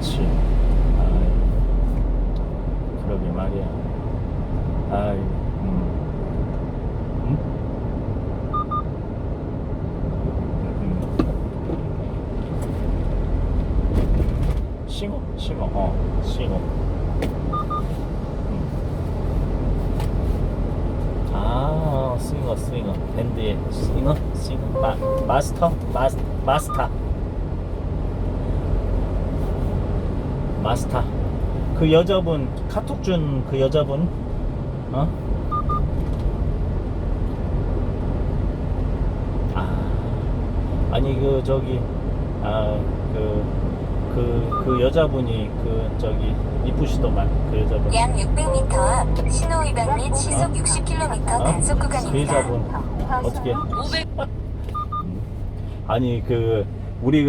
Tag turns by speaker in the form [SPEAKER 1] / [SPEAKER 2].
[SPEAKER 1] 그렇지. 아이, 그러게 말이야. 아이, 음. 음? 음. 싱어, 싱어, 어, 싱어. 음. 아, 스윙어, 스윙어. 밴드의 스윙어, 스윙어. 마, 마스터, 마스, 마스터. 마스터. 그 여자분, 카톡 준 그 여자분, 어? 아, 아니, 그, 저기, 아, 그, 그, 그 여자분이, 그, 저기, 이쁘시더만, 그 여자분.
[SPEAKER 2] 약 600m 앞 신호 위반 및 시속 60km 단속
[SPEAKER 1] 그
[SPEAKER 2] 구간입니다.
[SPEAKER 1] 여자분, 어떻게.
[SPEAKER 2] 500
[SPEAKER 1] 아니 그 우리 그